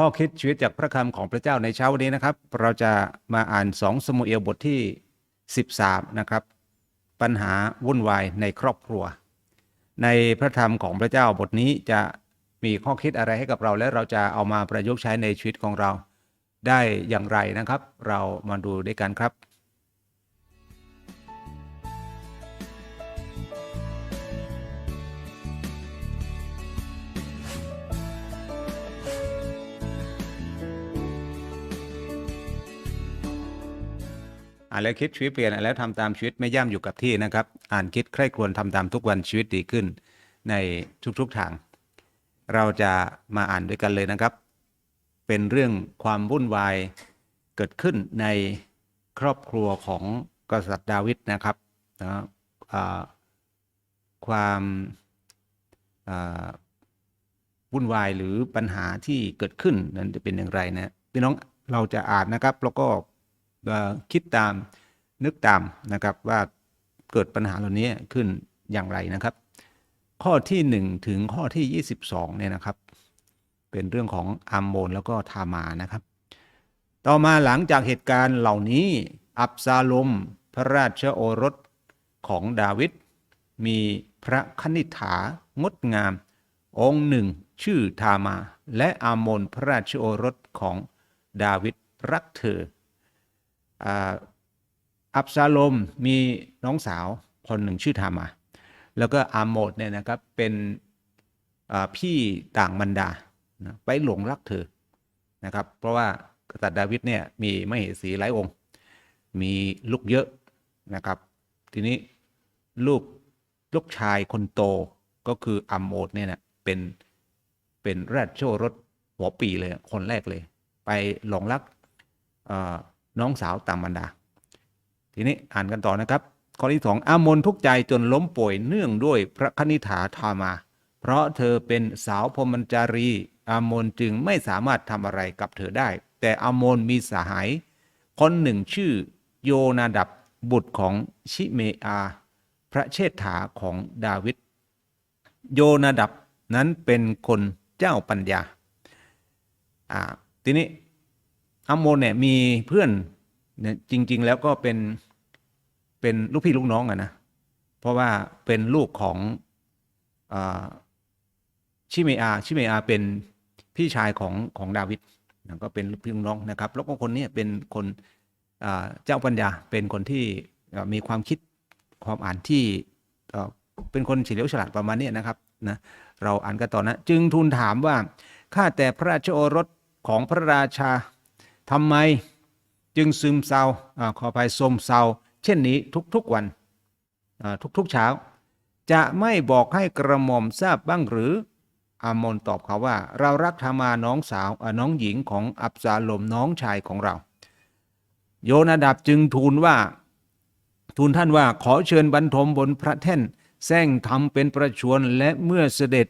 ข้อคิดชีวิตจากพระคำของพระเจ้าในเช้าวันนี้นะครับ เราจะมาอ่านสองสมุเอลบทที่ 13 นะครับ ปัญหาวุ่นวายในครอบครัว ในพระธรรมของพระเจ้าบทนี้จะมีข้อคิดอะไรให้กับเรา และเราจะเอามาประยุกต์ใช้ในชีวิตของเรา ได้อย่างไรนะครับ เรามาดูด้วยกันครับานแล้วคิดชีวิตเปลี่ยนอ่านแล้วทำตามชีวิตไม่ย่ำอยู่กับที่นะครับ อ่านคิดใคร่ครวญทำตามทุกวันชีวิตดีขึ้นในทุกๆทาง เราจะมาอ่านด้วยกันเลยนะครับ เป็นเรื่องความวุ่นวายเกิดขึ้นในครอบครัวของกษัตริย์ดาวิดนะครับนะความวุ่นวายหรือปัญหาที่เกิดขึ้นนั้นจะเป็นอย่างไรนะพี่น้องเราจะอ่านนะครับ แล้วก็ คิดตามนึกตามนะครับว่าเกิดปัญหาเหล่านี้ขึ้นอย่างไรนะครับ ข้อที่ 1 ถึงข้อที่ 22เนี่ยนะครับ เป็นเรื่องของอัมโมนแล้วก็ทามานะครับ ต่อมาหลังจากเหตุการณ์เหล่านี้อับซาลม พระราชโอรสของดาวิดมีพระคณิษฐางดงาม องค์หนึ่งชื่อทามา และอาโมนพระราชโอรสของดาวิดรักเธอ อับซาลมมีน้องสาวคนหนึ่งชื่อทามา แล้วก็อาโมดเนี่ยนะครับเป็นพี่ต่างบรรดานะไปหลงรักเธอนะครับ เพราะว่ากษัตริย์ดาวิดเนี่ยมีมเหสีหลายองค์ มีลูกเยอะนะครับ ทีนี้ลูกลูกชายคนโตก็คืออัมโมดเนี่ยนะเป็นเป็นราชโชรสหัวปีเลยคนแรกเลย ไปหลงรักอ น้องสาวต่างบรรดา ทีนี้อ่านกันต่อนะครับ ข้อที่สองอามนทุกใจจนล้มป่วยเนื่องด้วยพระคณิษฐาทามา เพราะเธอเป็นสาวพรมัญจารีอามนจึงไม่สามารถทำอะไรกับเธอได้ แต่อามนมีสหาย คนหนึ่งชื่อโยนาดับบุตรของชิเมอา พระเชษฐาของดาวิดโยนาดับนั้นเป็นคนเจ้าปัญญา อ่า ทีนี้อัมโมนเนี่ยมีเพื่อน เนี่ยจริง ๆ แล้วก็เป็นเป็นลูกพี่ลูกน้องอะนะเพราะว่าเป็นลูกของอชิเมอาชิเมอาเป็นพี่ชายของของดาวิดนะก็เป็นลูกพี่ลูกน้องนะครับ แล้วก็คนนี้เป็นคนเจ้าปัญญาเป็นคนที่มีความคิดความอ่านที่เป็นคนเฉลียวฉลาดประมาณนี้นะครับนะเราอ่านกันต่อนะจึงทูลถามว่าข้าแต่พระราชโอรสของพระราชาทำไม จึงซึมเศร้าขออภัยสมเศร้าเช่นนี้ทุกๆวันทุกๆเช้า จะไม่บอกให้กระหม่อมทราบบ้างหรือ อามนตอบเขาว่า เรารักธามาน้องสาวน้องหญิงของอับซาลมน้องชายของเรา โยนาดับจึงทูลว่า ทูลท่านว่าขอเชิญบรรทมบนพระแท่นแซงทำเป็นประชวนและเมื่อเสด็จ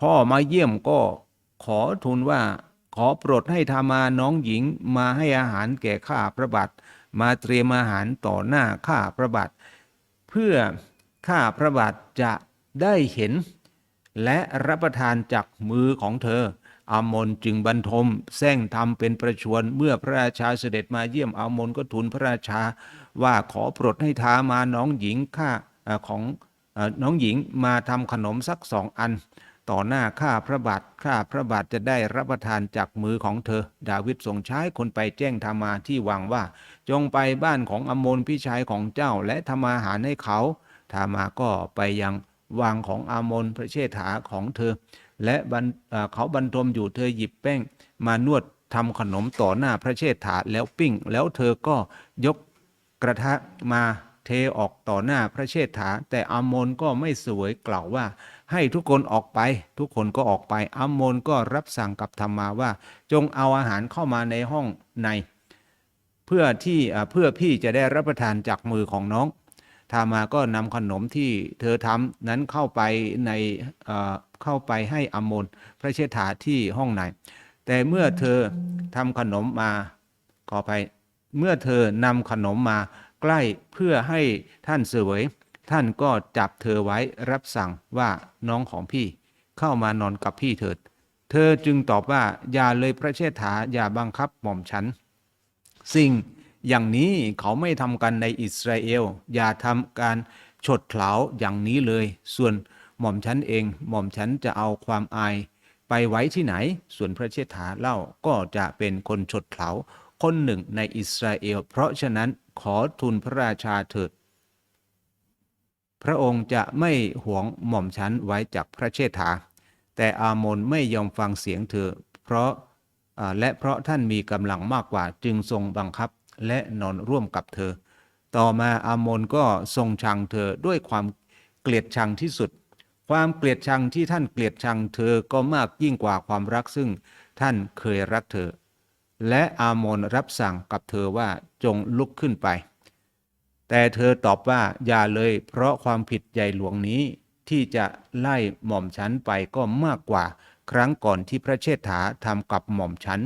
พ่อมาเยี่ยมก็ขอทูลว่า ขอโปรดให้ธามาน้องหญิงมาให้อาหารแก่ข้าพระบาทมาเตรียมอาหารต่อหน้าข้าพระบาทเพื่อข้าพระบาทจะได้เห็น และรับประทานจากมือของเธอ อามนจึงบรรทมแซงทำเป็นประชวนเมื่อพระราชาเสด็จมาเยี่ยมอามนก็ทูลพระราชา ว่าขอโปรดให้ทามาน้องหญิงข้าของอน้องหญิงมาทำขนมสักสองอัน ต่อหน้าข้าพระบาทข้าพระบาทจะได้รับประทานจากมือของเธอ ดาวิดส่งใช้คนไปแจ้งทามาที่วังว่า จงไปบ้านของอมนพี่ชายของเจ้าและทำอาหารให้เขาทามาก็ไปยังวังของอามนพระเชษฐาของเธอ และเอ่อเขาบรรทมอยู่เธอหยิบแป้ง มานวดทำขนมต่อหน้าพระเชษฐาแล้วปิ้ง แล้วเธอก็ยกกระทะมาเทออกต่อหน้าพระเชษฐา แต่อามนก็ไม่สวยกล่าวว่า ให้ทุกคนออกไป ทุกคนก็ออกไปอามนก็รับสั่งกับธรรมาว่า จงเอาอาหารเข้ามาในห้องใน เพื่อที่เพื่อพี่จะได้รับประทานจากมือของน้องทามาก็นำขนมที่เธอทำนั้นเข้าไปในเข้าไปให้อามนพระเชษฐาที่ห้องใน แต่เมื่อเธอทำขนมมาขอไปเมื่อเธอนำขนมมาใกล้เพื่อให้ท่านเสวย ท่านก็จับเธอไว้รับสั่งว่าน้องของพี่ เข้ามานอนกับพี่เถิด เธอจึงตอบว่าอย่าเลยพระเชษฐาอย่าบังคับหม่อมฉัน สิ่งอย่างนี้เขาไม่ทำกันในอิสราเอล อย่าทำการฉดเผาอย่างนี้เลย ส่วนหม่อมฉันเอง หม่อมฉันจะเอาความอาย ไปไว้ที่ไหน ส่วนพระเชษฐาเล่าก็จะเป็นคนฉดเผาคนหนึ่งในอิสราเอล เพราะฉะนั้นขอทูลพระราชาเถิด พระองค์จะไม่หวงหม่อมฉันไว้จากพระเชษฐา แต่อามนไม่ยอมฟังเสียงเธอ เพราะและเพราะท่านมีกำลังมากกว่าจึงทรงบังคับและนอนร่วมกับเธอ ต่อมาอามนก็ทรงชังเธอด้วยความเกลียดชังที่สุด ความเกลียดชังที่ท่านเกลียดชังเธอก็มากยิ่งกว่าความรักซึ่งท่านเคยรักเธอ และอามนรับสั่งกับเธอว่าจงลุกขึ้นไป แต่เธอตอบว่าอย่าเลยเพราะความผิดใหญ่หลวงนี้ ที่จะไล่หม่อมฉันไปก็มากกว่า ครั้งก่อนที่พระเชษฐาทำกับหม่อมฉัน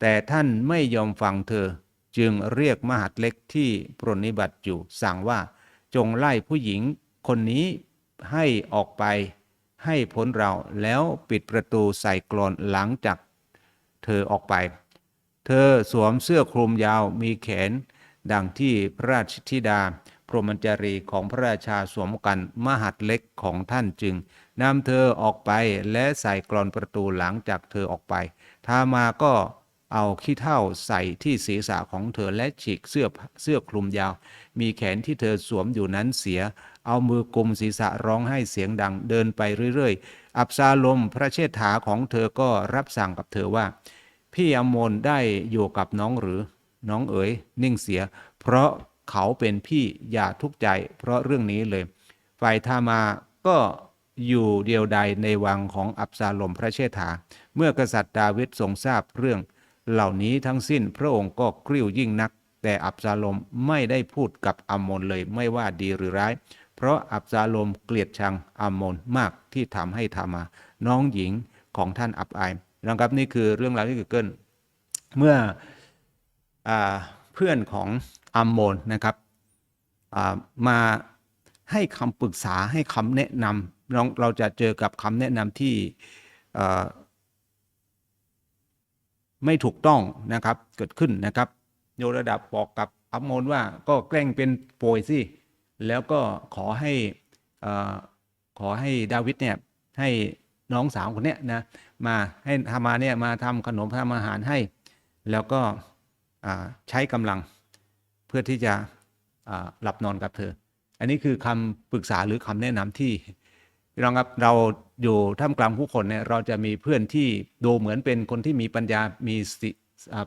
แต่ท่านไม่ยอมฟังเธอ จึงเรียกมหัดเล็กที่ปรนนิบัติอยู่ สั่งว่าจงไล่ผู้หญิงคนนี้ให้ออกไป ให้พ้นเราแล้วปิดประตูใส่กลอนหลังจาก เธอออกไป เธอสวมเสื้อคลุมยาวมีแขน ดังที่พระราชธิดา พรหมจารีของพระราชาสวมกันมหัดเล็กของท่านจึงนำเธอออกไปและใส่กรอนประตูหลังจากเธอออกไปทามาก็เอาขี้เถ้าใส่ที่ศีรษะของเธอและฉีกเสื้อเสื้อคลุมยาว มีแขนที่เธอสวมอยู่นั้นเสีย เอามือกุมศีรษะร้องให้เสียงดังเดินไปเรื่อยๆ อับซาลมพระเชษฐาของเธอก็รับสั่งกับเธอว่า พี่อมนได้อยู่กับน้องหรือ น้องเอ๋ยนิ่งเสีย เพราะเขาเป็นพี่อย่าทุกข์ใจ เพราะเรื่องนี้เลย ฝ่ายทามาก็อยู่เดียวใดในวังของอับซาลมพระเชษฐา เมื่อกษัตริย์ดาวิดทรงทราบเรื่อง เหล่านี้ทั้งสิ้นพระองค์ก็กริ้วยิ่งนัก แต่อับซาลมไม่ได้พูดกับอัมมนเลยไม่ว่าดีหรือร้าย เพราะอับซาลมเกลียดชังอัมมนมากที่ทำให้ทามา น้องหญิงของท่านอับอายนะครับนี่คือเรื่องราวที่เกิดขึ้น เมื่อ เพื่อนของอัมโมนนะครับมาให้คำปรึกษาให้คำแนะนำเราเราจะเจอกับคำแนะนำที่ไม่ถูกต้องนะครับเกิดขึ้นนะครับโยระดับบอกกับอัมโมนว่าก็แกล้งเป็นโปรยสิแล้วก็ขอให้ขอให้ดาวิดเนี่ยให้น้องสาวคนเนี้ยนะมาให้ทามาเนี่ยมาทำขนมทำอาหารให้ แล้วก็ ใช้กำลังเพื่อที่จะหลับนอนกับเธอ อันนี้คือคำปรึกษาหรือคำแนะนำที่ลองครับเราอยู่ท่ามกลางผู้คนเนี่ยเราจะมีเพื่อนที่ดูเหมือนเป็นคนที่มีปัญญา มีสติ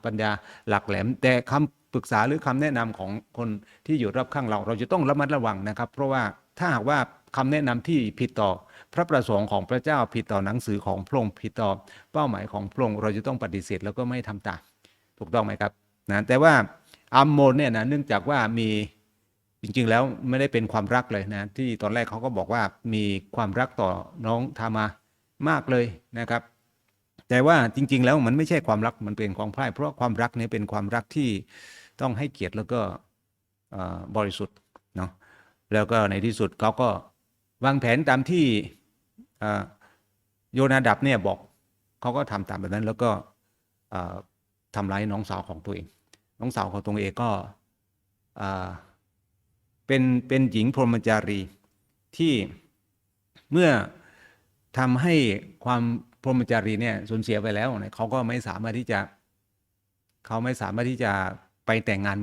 ปัญญาหลักแหลม แต่คำปรึกษาหรือคำแนะนำของคนที่อยู่รอบข้างเรา เราจะต้องระมัดระวังนะครับ เพราะว่าถ้าหากว่าคำแนะนำที่ผิดต่อพระประสงค์ของพระเจ้าผิดต่อหนังสือของพระองค์ผิดต่อเป้าหมายของพระองค์เราจะต้องปฏิเสธแล้วก็ไม่ทำตามถูกต้องไหมครับ นะแต่ว่าอัมโมนเนี่ยนะเนื่องจากว่ามีจริงๆแล้วไม่ได้เป็นความรักเลยนะที่ตอนแรกเขาก็บอกว่ามีความรักต่อน้องทามามากเลยนะครับ แต่ว่าจริง ๆ แล้วมันไม่ใช่ความรักมันเป็นความพลาดเพราะความรักเนี่ยเป็นความรักที่ต้องให้เกียรติแล้วก็บริสุทธิ์เนาะแล้วก็ในที่สุดเขาก็วางแผนตามที่โยนาดับเนี่ยบอกเขาก็ทำตามแบบนั้นแล้วก็ทำร้ายน้องสาวของตัวเอง น้องสาวของตัวเองก็เป็นเป็นหญิงพรหมจารีที่เมื่อทำให้ความพรหมจารีเนี่ยสูญเสียไปแล้วเนี่ยเขาก็ไม่สามารถที่จะเขาไม่สามารถที่จะไปแต่งงาน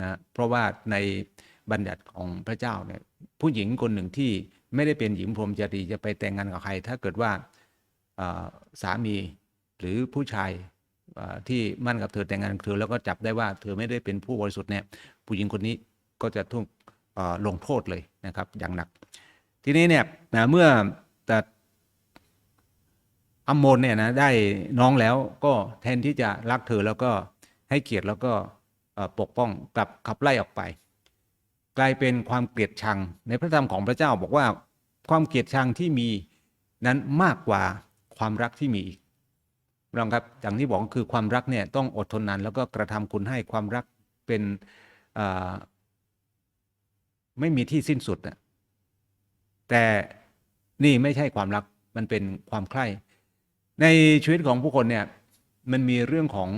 นะเพราะว่าในบัญญัติของพระเจ้าเนี่ยผู้หญิงคนหนึ่งที่ไม่ได้เป็นหญิงพรหมจารีจะไปแต่งงานกับใคร ถ้าเกิดว่าสามีหรือผู้ชาย ที่มั่นกับเธอแต่งงานกับเธอแล้วก็จับได้ว่าเธอไม่ได้เป็นผู้บริสุทธิ์เนี่ยผู้หญิงคนนี้ก็จะถูกลงโทษเลยนะครับอย่างหนัก ทีนี้เนี่ยนะเมื่อแต่อัมโมนเนี่ยนะได้น้องแล้วก็แทนที่จะรักเธอแล้วก็ให้เกียรติแล้วก็ปกป้องกลับขับไล่ออกไป กลายเป็นความเกลียดชังในพระธรรมของพระเจ้าบอกว่าความเกลียดชังที่มีนั้นมากกว่าความรักที่มีอีก ลองครับอย่างที่บอกคือความรักเนี่ยต้องอดทนนานแล้วก็กระทำคุณให้ความรักเป็นไม่มีที่สิ้นสุดนะแต่นี่ไม่ใช่ความรักมันเป็นความใคร่ในชีวิตของผู้คนเนี่ยมันมีเรื่องของ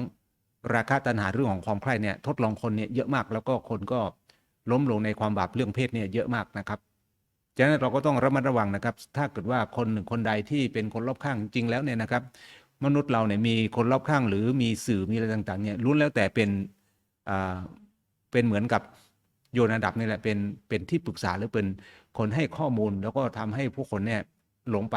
ราคะตัณหาเรื่องของความใคร่เนี่ยทดลองคนเนี่ยเยอะมากแล้วก็คนก็ล้มลงในความบาปเรื่องเพศเนี่ยเยอะมากนะครับฉะนั้นเราก็ต้องระมัดระวังนะครับ ถ้าเกิดว่าคนหนึ่งคนใดที่เป็นคนรอบข้างจริงแล้วเนี่ยนะครับ มนุษย์เราเนี่ยมีคนรอบข้างหรือมีสื่อมีอะไรต่าง ๆ เนี่ยล้วนแล้วแต่เป็นอ่าเป็นเหมือนกับโยนาดับนี่แหละเป็นเป็นที่ปรึกษาหรือเป็นคนให้ข้อมูล แล้วก็ทำให้ผู้คนเนี่ยหลงไป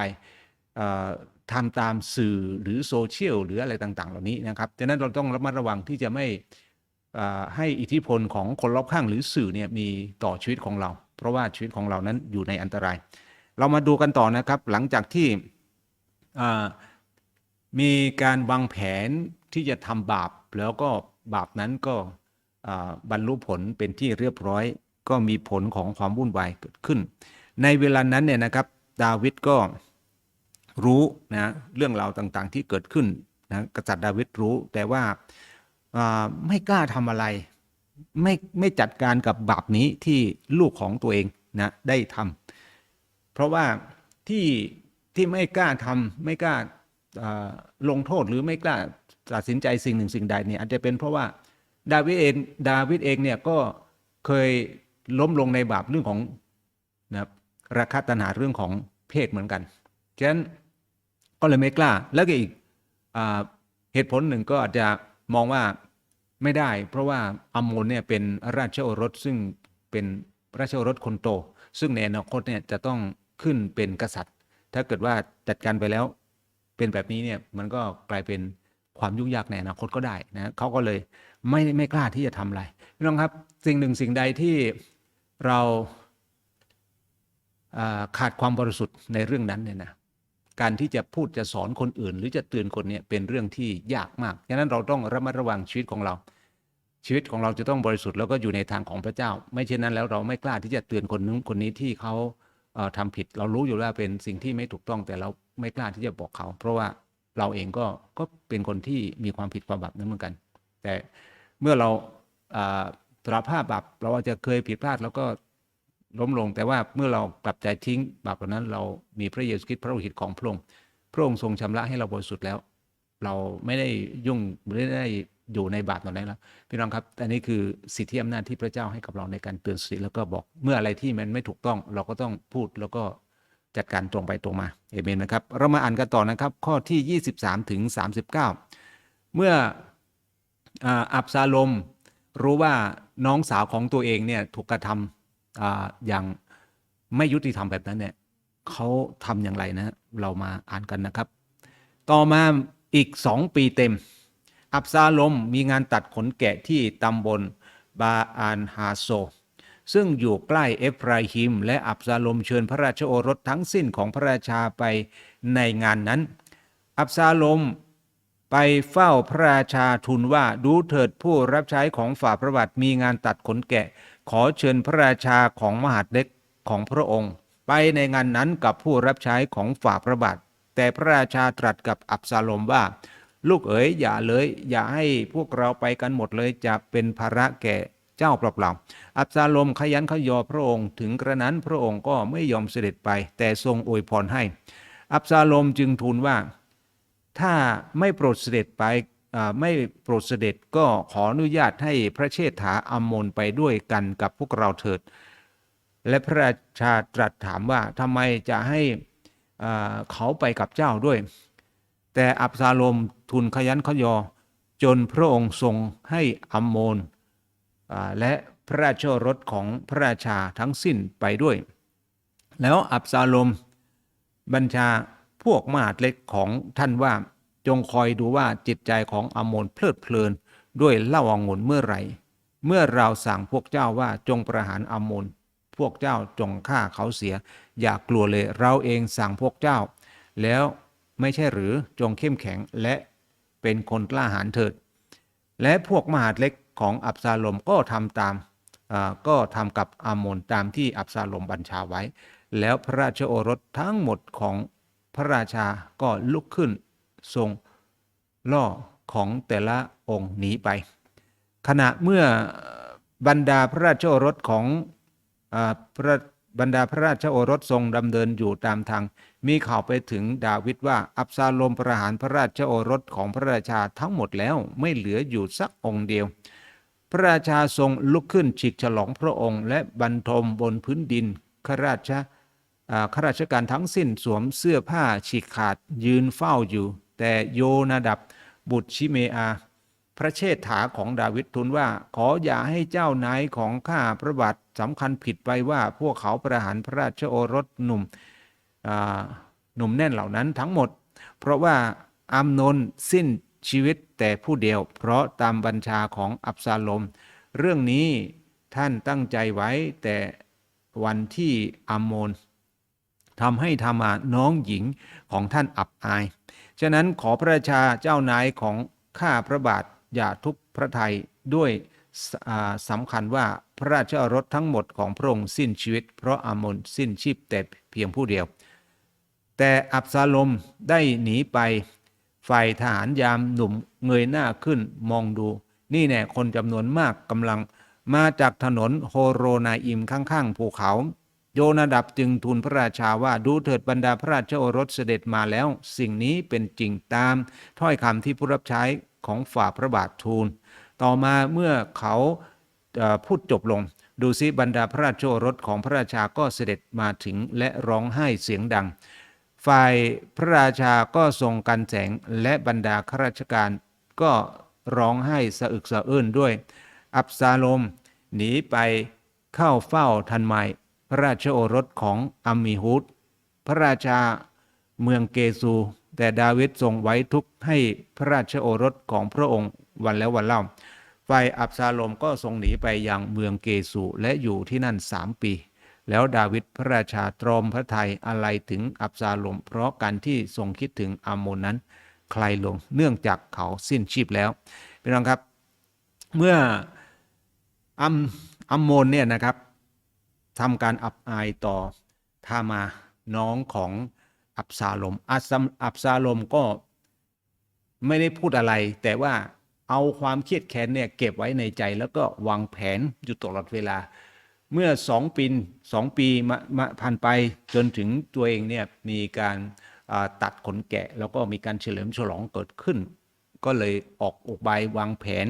เอ่อทำตามสื่อหรือโซเชียลหรืออะไรต่าง ๆ เหล่านี้นะครับฉะนั้นเราต้องระมัดระวังที่จะไม่ให้อิทธิพลของคนรอบข้างหรือสื่อเนี่ยมีต่อชีวิตของเรา เพราะว่าชีวิตของเรานั้นอยู่ในอันตราย เรามาดูกันต่อนะครับหลังจากที่ มีการวางแผนที่จะทำบาป แล้วก็บาปนั้นก็บรรลุผลเป็นที่เรียบร้อย ก็มีผลของความวุ่นวายเกิดขึ้น ในเวลานั้นเนี่ยนะครับ ดาวิดก็รู้นะเรื่องราวต่างๆ ที่เกิดขึ้นนะกษัตริย์ดาวิดรู้แต่ว่าไม่กล้าทำอะไร ไม่ไม่จัดการกับบาปนี้ที่ลูกของตัวเองนะได้ทำเพราะว่าที่ที่ไม่กล้าทำไม่กล้า ลงโทษหรือไม่กล้าตัดสินใจสิ่งหนึ่งสิ่งใดเนี่ยอาจจะเป็นเพราะว่าดาวิดเองดาวิดเองเนี่ยก็เคยล้มลงในบาปเรื่องของนะครับราคะตัณหาเรื่องของเพศเหมือนกันฉะนั้นก็เลยไม่กล้า แล้วก็อีกอเหตุผลหนึ่งก็อาจจะมองว่าไม่ได้ เพราะว่าอมโมนเนี่ยเป็นราชโอรสซึ่งเป็นราชโอรสคนโต ซึ่งในอนาคตเนี่ยจะต้องขึ้นเป็นกษัตริย์ ถ้าเกิดว่าจัดการไปแล้ว เป็นแบบนี้เนี่ยมันก็กลายเป็นความยุ่งยากในอนาคตก็ได้นะเขาก็เลยไม่ไม่กล้าที่จะทำอะไรพี่น้องครับสิ่งหนึ่งสิ่งใดที่เราอ่าขาดความบริสุทธิ์ในเรื่องนั้นเนี่ยนะการที่จะพูดจะสอนคนอื่น หรือจะเตือนคนเนี่ยเป็นเรื่องที่ยากมากฉะนั้นเราต้องระมัดระวังชีวิตของเรา ชีวิตของเราจะต้องบริสุทธิ์แล้วก็อยู่ในทางของพระเจ้า ไม่เช่นนั้นแล้วเราไม่กล้าที่จะเตือนคนนู้นคนนี้ที่เขาเอ่อทำผิด เรารู้อยู่แล้วเป็นสิ่งที่ไม่ถูกต้องแต่เรา ไม่กล้าที่จะบอกเขา เพราะว่าเราเองก็ก็เป็นคนที่มีความผิดความบาปนั้นเหมือนกัน แต่เมื่อเราสารภาพบาปเราอาจจะเคยผิดพลาดแล้วก็ล้มลง แต่ว่าเมื่อเรากลับใจทิ้งบาปเหล่านั้น เรามีพระเยซูคริสต์พระโลหิตของพระองค์พระองค์ทรงชำระให้เราบริสุทธิ์แล้ว เราไม่ได้ยุ่งไม่ได้อยู่ในบาปเหล่านั้นแล้วพี่น้องครับอันนี้คือสิทธิอำนาจที่พระเจ้าให้กับเราในการเตือนสติแล้วก็บอกเมื่ออะไรที่มันไม่ถูกต้อง เราก็ต้องพูดแล้วก็ จัดการตรงไปตรงมาเอเมนไหมครับ เรามาอ่านกันต่อนะครับ ข้อที่ 23ถึง39 เมื่ออ,อับซาลมรู้ว่าน้องสาวของตัวเองเนี่ยถูกกระทำออย่างไม่ยุติธรรมแบบนั้นเนี่ยเขาทำอย่างไรนะ เรามาอ่านกันนะครับ ต่อมาอีกสองปีเต็ม อับซาลมมีงานตัดขนแกะที่ตำบลบาอานฮาโซ ซึ่งอยู่ใกล้เอฟราฮิม และอับซาลมเชิญพระราชโอรสทั้งสิ้นของพระราชาไปในงานนั้น อับซาลมไปเฝ้าพระราชาทูลว่าดูเถิดผู้รับใช้ของฝ่าพระบาทมีงานตัดขนแกะ ขอเชิญพระราชาของมหาดเล็กของพระองค์ ไปในงานนั้นกับผู้รับใช้ของฝ่าพระบาทแต่พระราชาตรัสกับอับซาลมว่า ลูกเอ๋ยอย่าเลย อย่าให้พวกเราไปกันหมดเลยจะเป็นภาระแก่ จ้าเปล่าๆอับซาลมขยันขยอพระองค์ถึงกระนั้นพระองค์ก็ไม่ยอมเสด็จไป แต่ทรงอวยพรให้ อับซาลมจึงทูลว่า ถ้าไม่โปรดเสด็จไปไม่โปรดเสด็จก็ขออนุญาตให้พระเชษฐาอัมโมนไปด้วยกันกับพวกเราเถิด และพระราชาตรัสถามว่าทำไมจะให้เขาไปกับเจ้าด้วย แต่อับซาลมทูลขยันขยอ จนพระองค์ทรงให้อัมโมน และพระราชรสของพระราชาทั้งสิ้นไปด้วย แล้วอับซาโลม บัญชาพวกมหาดเล็กของท่านว่าจงคอยดูว่าจิตใจของอมนเพลิดเพลินด้วยเล้าองุ่นเมื่อไหร่ เมื่อเราสั่งพวกเจ้าว่าจงประหารอมโมนพวกเจ้าจงฆ่าเขาเสีย อย่ากลัวเลยเราเองสั่งพวกเจ้า แล้วไม่ใช่หรือจงเข้มแข็งและเป็นคนกล้าหาญเถิด และพวกมหาดเล็ก ของอับซาลมก็ทำตามก็ทำกับอามนตามที่อับซาลมบัญชาไว้ แล้วพระราชโอรสทั้งหมดของพระราชาก็ลุกขึ้นทรงล่อของแต่ละองค์หนีไป ขณะเมื่อบรรดาพระราชโอรสของอพระบรรดาพระราชโอรสทรงดำเนินอยู่ตามทาง มีข่าวไปถึงดาวิดว่าอับซาโลมประหารพระราชโอรสของพระราชาทั้งหมดแล้วไม่เหลืออยู่สักองค์เดียว พระราชาทรงลุกขึ้นฉีกฉลองพระองค์ และบรรทมบนพื้นดินข้าราชข้าราชการทั้งสิ้นสวมเสื้อผ้าฉีกขาดยืนเฝ้าอยู่ แต่โยนาดับบุตรชิเมอา พระเชษฐาของดาวิดทูลว่าขออย่าให้เจ้านายของข้าพระบาทสำคัญผิดไปว่าพวกเขาประหารพระราชโอรสหนุ่มหนุ่มแน่นเหล่านั้นทั้งหมด เพราะว่าอัมนนสิ้น ชีวิตแต่ผู้เดียว เพราะตามบัญชาของอับซาลม เรื่องนี้ท่านตั้งใจไว้แต่วันที่อัมโมนทำให้ธามาน้องหญิงของท่านอับอาย ฉะนั้นขอพระราชาเจ้านายของข้าพระบาทอย่าทุกข์พระทัยด้วยสำคัญว่าพระราชอรสทั้งหมดของพระองค์สิ้นชีวิต เพราะอามนสิ้นชีพแต่เพียงผู้เดียว แต่อับซาลมได้หนีไป ฝ่ายทหารยามหนุ่มเงยหน้าขึ้นมองดู นี่แน่คนจำนวนมากกำลังมาจากถนนโฮโรนาอิมข้างๆภูเขา โยนาดับจึงทูลพระราชาว่าดูเถิดบรรดาพระราชโอรสเสด็จมาแล้ว สิ่งนี้เป็นจริงตาม ถ้อยคำที่ผู้รับใช้ของฝ่าพระบาททูล ต่อมาเมื่อเขาพูดจบลง ดูซิบรรดาพระราชโอรสของพระราชาก็เสด็จมาถึงและร้องไห้เสียงดัง ฝ่ายพระราชาก็ทรงกันแสงและบรรดาข้าราชการก็ร้องไห้สะอึกสะอื้นด้วย อับซาโลม หนีไปเข้าเฝ้าทันใหม่พระราชโอรสของอัมมีฮุดพระราชาเมืองเกซู แต่ดาวิดทรงไว้ทุกให้พระราชโอรสของพระองค์วันแล้ววันเล่า ฝ่ายอับซาโลมก็ทรงหนีไปยังเมืองเกซูและอยู่ที่นั่นสามปี แล้วดาวิดพระราชาตรอมพระทัยอะไรถึงอับซาโลม เพราะการที่ทรงคิดถึงอาโมนนั้น ใครลงเนื่องจากเขาสิ้นชีพแล้วพี่น้องครับ เมื่ออัมอัมโมนเนี่ยนะครับทำการอับอายต่อทามาน้องของอับซาโลมอับซาอับซาโลมก็ไม่ได้พูดอะไร แต่ว่าเอาความเครียดแค้นเนี่ยเก็บไว้ในใจแล้วก็วางแผนอยู่ตลอดเวลา เมื่อสองปีสองปีมามาผ่านไปจนถึงตัวเองเนี่ยมีการตัดขนแกะ แล้วก็มีการเฉลิมฉลองเกิดขึ้น ก็เลยออกอุบายวางแผน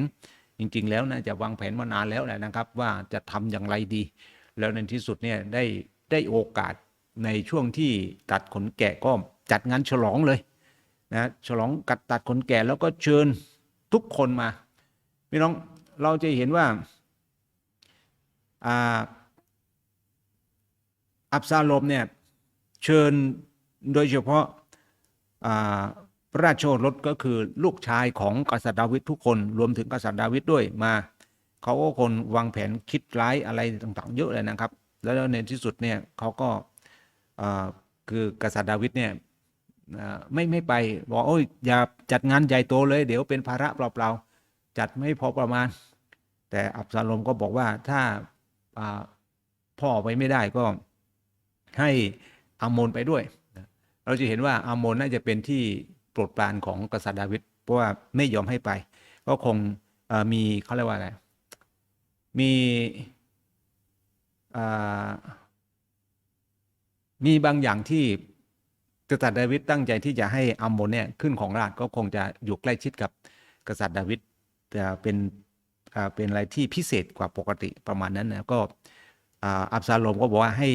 จริง ๆ แล้วนะจะวางแผนมานานแล้วแหละนะครับ ว่าจะทำอย่างไรดี แล้วในที่สุดเนี่ยได้ได้โอกาสในช่วงที่ตัดขนแกะก็จัดงานฉลองเลยนะฉลองกัดตัดขนแกะแล้วก็เชิญทุกคนมาพี่น้องเราจะเห็นว่า อับซาโลมเนี่ยเชิญโดยเฉพาะพระราชโอรสก็คือลูกชายของกษัตริย์ดาวิดทุกคนรวมถึงกษัตริย์ดาวิดด้วยมา เขาก็คนวางแผนคิดร้ายอะไรต่างๆ เยอะเลยนะครับ แล้วในที่สุดเนี่ยเขาก็คือกษัตริย์ดาวิดเนี่ยไม่ไม่ไปบอกโอ้ยอย่าจัดงานใหญ่โตเลย เดี๋ยวเป็นภาระเปล่าๆจัดไม่พอประมาณ แต่อับซาโลมก็บอกว่าถ้า พ่อไปไม่ได้ก็ให้อามนไปด้วย เราจะเห็นว่าอามนน่าจะเป็นที่โปรดปรานของกษัตริย์ดาวิดเพราะว่าไม่ยอมให้ไป ก็คงมีเขาเรียกว่าอะไร มีมีบางอย่างที่กษัตริย์ดาวิดตั้งใจที่จะให้อาโมนเนี่ยขึ้นของราชก็คงจะอยู่ใกล้ชิดกับกษัตริย์ดาวิดจะเป็น เป็นอะไรที่พิเศษกว่าปกติประมาณนั้นนะก็อาบซาโลมก็บอกว่าให้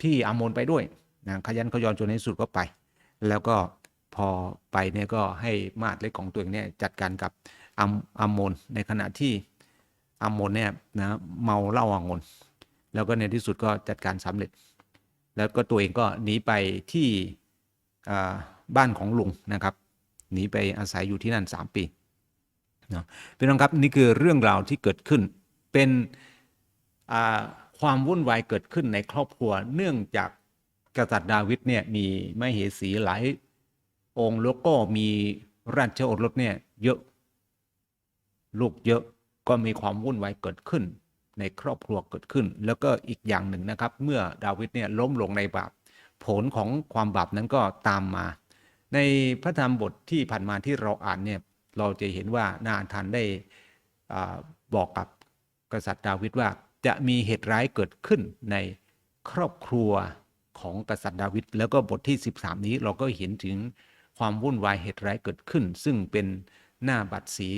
พี่อามนไปด้วยนะขยันขยอนจนในที่สุดก็ไป แล้วก็พอไปเนี่ยก็ให้มาดเล็กของตัวเองเนี่ยจัดการกับอัมอัมมนในขณะที่อัมมนเนี่ยนะเมาเหล้าอางนแล้วก็ในที่สุดก็จัดการสำเร็จ แล้วก็ตัวเองก็หนีไปที่บ้านของลุงนะครับหนีไปอาศัยอยู่ที่นั่นสามปี นะพี่น้องครับนี่คือเรื่องราวที่เกิดขึ้น เป็นความวุ่นวายเกิดขึ้นในครอบครัว เนื่องจากกษัตริย์ดาวิดเนี่ยมีมเหสีหลายองค์แล้วก็มีราชโอรสเนี่ยเยอะลูกเยอะก็มีความวุ่นวายเกิดขึ้น ในครอบครัวเกิดขึ้น แล้วก็อีกอย่างหนึ่งนะครับ เมื่อดาวิดเนี่ยล้มลงในบาปผลของความบาปนั้นก็ตามมา ในพระธรรมบทที่ผ่านมาที่เราอ่านเนี่ย เราจะเห็นว่านาธานได้อบอกกับกษัตริย์ดาวิดว่าจะมีเหตุร้ายเกิดขึ้นในครอบครัวของกษัตริย์ดาวิดแล้วก็บทที่ 13 นี้เราก็เห็นถึงความวุ่นวายเหตุร้ายเกิดขึ้น ซึ่งเป็นหน้าบัตรสี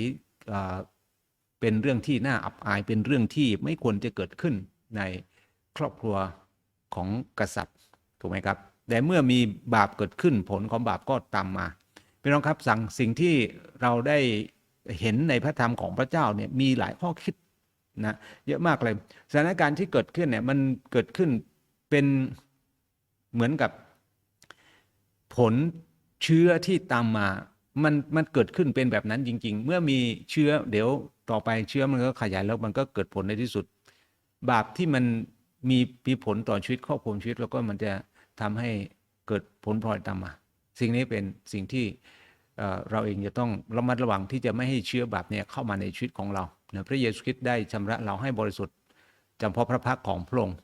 เป็นเรื่องที่น่าอับอายเป็นเรื่องที่ไม่ควรจะเกิดขึ้นในครอบครัวของกษัตริย์ถูกไหมครับ แต่เมื่อมีบาปเกิดขึ้นผลของบาปก็ตามมา พี่น้องครับสั่งสิ่งที่เราได้เห็นในพระธรรมของพระเจ้าเนี่ยมีหลายข้อคิดนะเยอะมากเลยสถานการณ์ที่เกิดขึ้นเนี่ยมันเกิดขึ้นเป็นเหมือนกับผลเชื้อที่ตามมามันมันเกิดขึ้นเป็นแบบนั้นจริง ๆ เมื่อมีเชื้อเดี๋ยวต่อไปเชื้อมันก็ขยายแล้วมันก็เกิดผลในที่สุด บาปที่มันมีมีผลต่อชีวิตครอบครัวชีวิต แล้วก็มันจะทำให้เกิดผลพลอยตามมา สิ่งนี้เป็นสิ่งที่เราเองจะต้องระมัดระวังที่จะไม่ให้เชื้อบาปเนี่ยเข้ามาในชีวิตของเรานพระเยซูคริสต์ได้ชำระเราให้บริสุทธิ์จำเพาะพระพักของพระองค์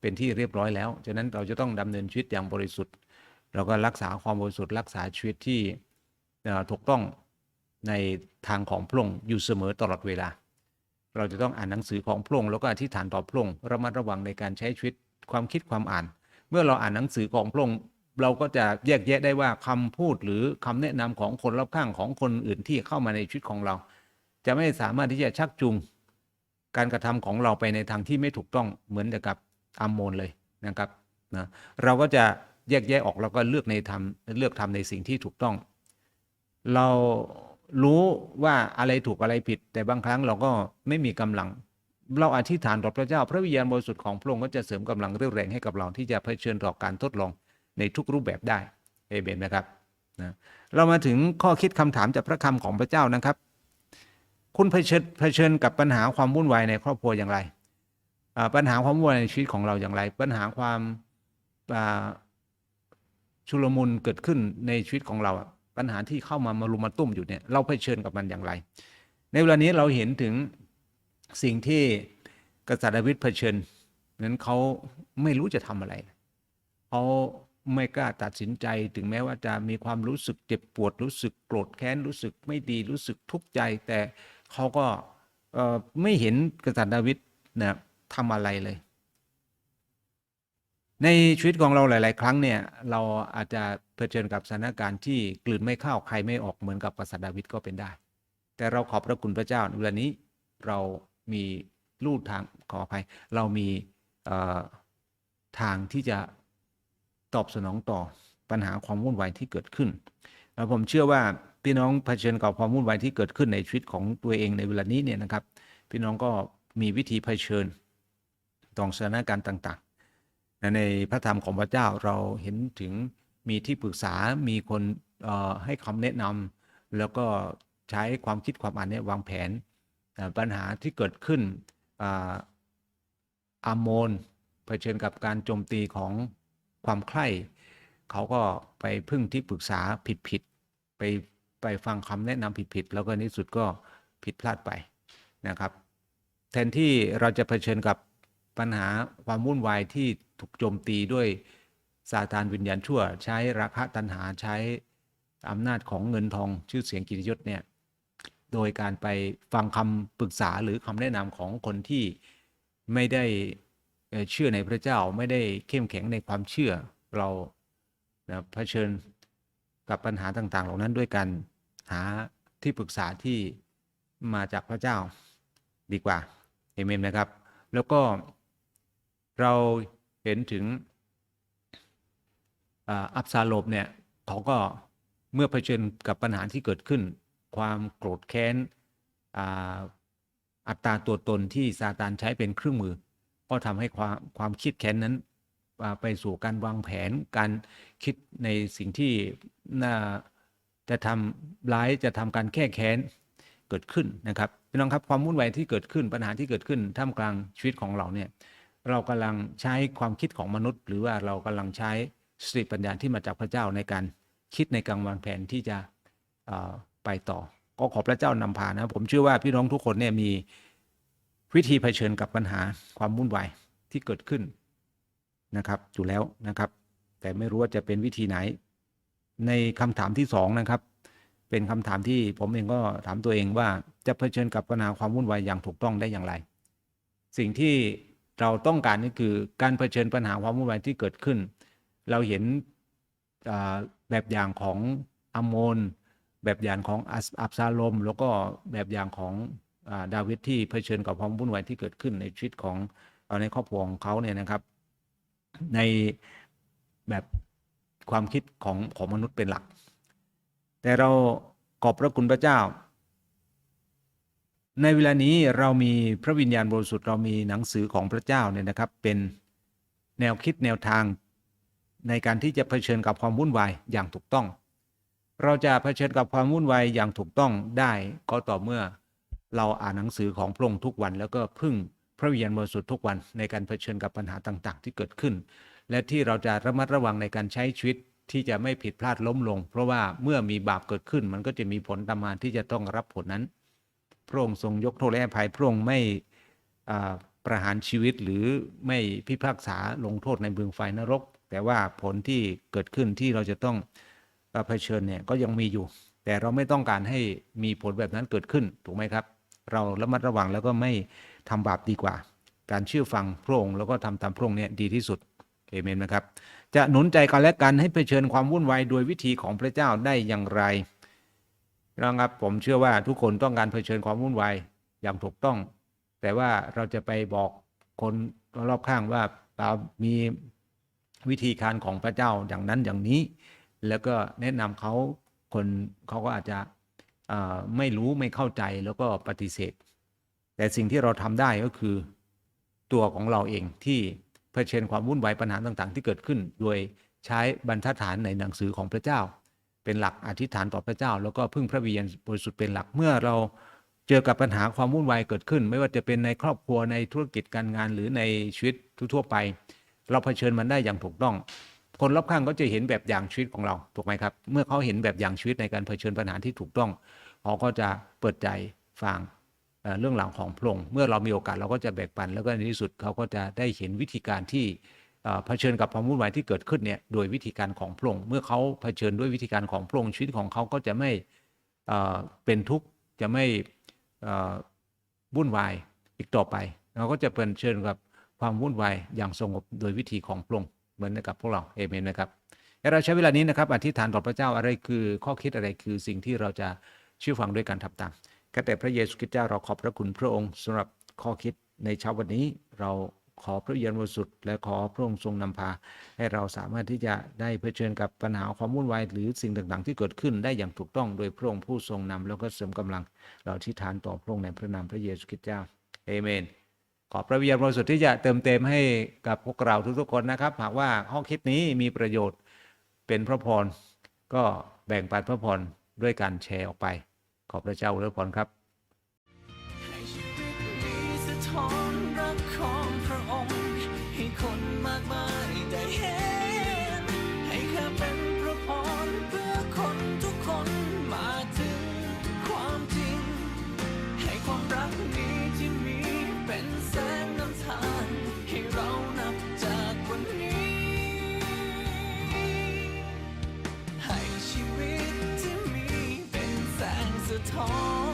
เป็นที่เรียบร้อยแล้ว ฉะนั้นเราจะต้องดำเนินชีวิตอย่างบริสุทธิ์ เราก็รักษาความบริสุทธิ์รักษาชีวิตที่ถูกต้องในทางของพระองค์อยู่เสมอตลอดเวลา เราจะต้องอ่านหนังสือของพระองค์แล้วก็อธิษฐานต่อพระองค์ระมัดระวังในการใช้ชีวิตความคิดความอ่าน เมื่อเราอ่านหนังสือของพระองค์ เราก็จะแยกแยะได้ว่าคำพูดหรือคำแนะนำของคนรอบข้างของคนอื่นที่เข้ามาในชีวิตของเรา จะไม่สามารถที่จะชักจูงการกระทำของเราไปในทางที่ไม่ถูกต้องเหมือนกับอัมโมนเลยนะครับนะเราก็จะแยกแยะออกแล้วก็เลือกในทำเลือกทำในสิ่งที่ถูกต้อง เรารู้ว่าอะไรถูกอะไรผิด แต่บางครั้งเราก็ไม่มีกำลัง เราอธิษฐานต่อพระเจ้า พระวิญญาณบริสุทธิ์ของพระองค์ก็จะเสริมกำลังเรี่ยวแรงให้กับเราที่จะเผชิญต่อการทดลอง ในทุกรูปแบบได้เอเมนนะครับนะเรามาถึงข้อคิดคำถามจากพระคำของพระเจ้านะครับ คุณเผชิญเผชิญกับปัญหาความวุ่นวายในครอบครัวอย่างไรปัญหาความวุ่นวายในชีวิตของเราอย่างไร ปัญหาความชุลมุนเกิดขึ้นในชีวิตของเราปัญหาที่เข้ามามารุมมาตุ้มอยู่เนี่ยเราเผชิญกับมันอย่างไร ในเวลานี้เราเห็นถึงสิ่งที่กษัตริย์ดาวิดเผชิญนั้นเขาไม่รู้จะทำอะไรเขา ไม่กล้าตัดสินใจ ถึงแม้ว่าจะมีความรู้สึกเจ็บปวดรู้สึกโกรธแค้นรู้สึกไม่ดีรู้สึกทุกข์ใจ แต่เขาก็ไม่เห็นกษัตริย์ดาวิดนะทำอะไรเลย ในชีวิตของเราหลาย ๆ ครั้งเนี่ยเราอาจจะเผชิญกับสถานการณ์ที่กลืนไม่เข้าใครไม่ออกเหมือนกับกษัตริย์ดาวิดก็เป็นได้ แต่เราขอบพระคุณพระเจ้าในเวลานี้เรามีลู่ทางขออภัย เรามีทางที่จะ ตอบสนองต่อปัญหาความวุ่นวายที่เกิดขึ้น แล้วผมเชื่อว่าพี่น้องเผชิญกับความวุ่นวายที่เกิดขึ้นในชีวิตของตัวเองในเวลานี้เนี่ยนะครับ พี่น้องก็มีวิธีเผชิญต่อสถานการณ์ต่างๆ ในพระธรรมของพระเจ้าเราเห็นถึงมีที่ปรึกษา มีคนเอ่อให้คำแนะนำแล้วก็ใช้ความคิดความอ่านเนี่ยวางแผนปัญหาที่เกิดขึ้นอ่าอามโมนเผชิญกับการโจมตีของ ความใคร่เขาก็ไปพึ่งที่ปรึกษาผิดๆไปไปฟังคำแนะนำผิดๆแล้วก็ในสุดก็ผิดพลาดไปนะครับ แทนที่เราจะเผชิญกับปัญหาความวุ่นวายที่ถูกโจมตีด้วยซาตานวิญญาณชั่ว ใช้ราคะตัณหาใช้อำนาจของเงินทองชื่อเสียงกิตยศเนี่ยโดยการไปฟังคำปรึกษาหรือคำแนะนำของคนที่ไม่ได้ เชื่อในพระเจ้าไม่ได้เข้มแข็งในความเชื่อเรานะเผชิญกับปัญหาต่าง ๆ เหล่านั้นด้วยการหาที่ปรึกษาที่มาจากพระเจ้าดีกว่าเอเมนนะครับ แล้วก็เราเห็นถึงอับซาโลมเนี่ยเขาก็เมื่อเผชิญกับปัญหาที่เกิดขึ้น ความโกรธแค้นออัตราตัวตนที่ซาตานใช้เป็นเครื่องมือ ก็ทำให้ความความคิดแค้นนั้นไปสู่การวางแผนการคิดในสิ่งที่น่าจะทำร้ายจะทำการแก้แค้นเกิดขึ้นนะครับพี่น้องครับความวุ่นวายที่เกิดขึ้นปัญหาที่เกิดขึ้นท่ามกลางชีวิตของเราเนี่ยเรากำลังใช้ความคิดของมนุษย์ หรือว่าเรากำลังใช้สติปัญญาที่มาจากพระเจ้าในการคิดในการวางแผนที่จะไปต่อ ก็ขอพระเจ้านำพานะผมเชื่อว่าพี่น้องทุกคนเนี่ยมี วิธีเผชิญกับปัญหาความวุ่นวายที่เกิดขึ้นนะครับอยู่แล้วนะครับ แต่ไม่รู้ว่าจะเป็นวิธีไหน ในคำถามที่สองนะครับ เป็นคำถามที่ผมเองก็ถามตัวเองว่าจะเผชิญกับปัญหาความวุ่นวายอย่างถูกต้องได้อย่างไร สิ่งที่เราต้องการนี่คือการเผชิญปัญหาความวุ่นวายที่เกิดขึ้น เราเห็นแบบอย่างของอโมน แบบอย่างของอัสอับซาลม แล้วก็แบบอย่างของ ดาวิดที่เผชิญกับความวุ่นวายที่เกิดขึ้นในชีวิตของในครอบครัวของเขาเนี่ยนะครับ ในแบบความคิดของของมนุษย์เป็นหลัก แต่เราขอบพระคุณพระเจ้า ในเวลานี้เรามีพระวิญญาณบริสุทธิ์เรามีหนังสือของพระเจ้าเนี่ยนะครับเป็นแนวคิดแนวทางในการที่จะเผชิญกับความวุ่นวายอย่างถูกต้อง เราจะเผชิญกับความวุ่นวายอย่างถูกต้องได้ก็ต่อเมื่อ เราอ่านหนังสือของพระองค์ทุกวัน แล้วก็พึ่งพระวิญญาณบริสุทธิ์ทุกวันในการเผชิญกับปัญหาต่างๆ ที่เกิดขึ้น และที่เราจะระมัดระวังในการใช้ชีวิตที่จะไม่ผิดพลาดล้มลง เพราะว่าเมื่อมีบาปเกิดขึ้น มันก็จะมีผลตามมาที่จะต้องรับผลนั้น พระองค์ทรงยกโทษและอภัยพระองค์ไม่ประหารชีวิตหรือไม่พิพากษาลงโทษในบึงไฟนรก แต่ว่าผลที่เกิดขึ้นที่เราจะต้องเผชิญเนี่ยก็ยังมีอยู่ แต่เราไม่ต้องการให้มีผลแบบนั้นเกิดขึ้นถูกไหมครับ เราระมัดระวังแล้วก็ไม่ทำบาปดีกว่า การเชื่อฟังพระองค์แล้วก็ทำตามพระองค์เนี่ยดีที่สุดเอเมนนะครับ จะหนุนใจกันและกันให้เผชิญความวุ่นวายโดยวิธีของพระเจ้าได้อย่างไรนะครับผมเชื่อว่าทุกคนต้องการเผชิญความวุ่นวายอย่างถูกต้อง แต่ว่าเราจะไปบอกคนรอบข้างว่าเรามีวิธีการของพระเจ้าอย่างนั้นอย่างนี้ แล้วก็แนะนำเขาคนเขาก็อาจจะ ไม่รู้ไม่เข้าใจแล้วก็ปฏิเสธ แต่สิ่งที่เราทำได้ก็คือตัวของเราเองที่เผชิญความวุ่นวายปัญหาต่างๆ ที่เกิดขึ้น โดยใช้บรรทัดฐานในหนังสือของพระเจ้า เป็นหลักอธิษฐานต่อพระเจ้า แล้วก็พึ่งพระวิญญาณบริสุทธิ์เป็นหลักเมื่อเราเจอกับปัญหาความวุ่นวายเกิดขึ้น ไม่ว่าจะเป็นในครอบครัวในธุรกิจการงานหรือในชีวิตทั่วไป เราเผชิญมันได้อย่างถูกต้อง คนรอบข้างก็จะเห็นแบบอย่างชีวิตของเราถูกไหมครับ เมื่อเขาเห็นแบบอย่างชีวิตในการเผชิญปัญหาที่ถูกต้องเขาก็จะเปิดใจฟังเรื่องราวของพระองค์เมื่อเรามีโอกาสเราก็จะแบ่งปัน แล้วก็ในที่สุดเขาก็จะได้เห็นวิธีการที่เผชิญกับความวุ่นวายที่เกิดขึ้นเนี่ยโดยวิธีการของพระองค์เมื่อเขาเผชิญด้วยวิธีการของพระองค์ชีวิตของเขาก็จะไม่เป็นทุกข์จะไม่วุ่นวายอีกต่อไป เราก็จะเป็นเชิญกับความวุ่นวายอย่างสงบโดยวิธีของพระองค์ เหมือนกับพวกเราเอเมนนะครับเราใช้เวลานี้นะครับอธิษฐานต่อพระเจ้าอะไรคือข้อคิดอะไรคือสิ่งที่เราจะเชื่อฟังด้วยการทำตามก็แต่พระเยซูคริสต์เจ้าเราขอบพระคุณพระองค์สำหรับข้อคิดในเช้าวันนี้เราขอพระวิญญาณบริสุทธิ์และขอพระองค์ทรงนำพา ให้เราสามารถที่จะได้เผชิญกับปัญหาความวุ่นวายหรือสิ่งต่างๆ ที่เกิดขึ้นได้อย่างถูกต้องโดยพระองค์ผู้ทรงนำแล้วก็เสริมกำลัง เราอธิษฐานต่อพระองค์ในพระนามพระเยซูคริสต์เจ้าเอเมน ขอพระวิญญาณบริสุทธิ์ที่จะเติมเต็มให้กับพวกเราทุกๆคนนะครับ หากว่าข้อคิดนี้มีประโยชน์เป็นพระพรก็แบ่งปันพระพรด้วยการแชร์ออกไป ขอบพระเจ้าอวยพรครับ ให้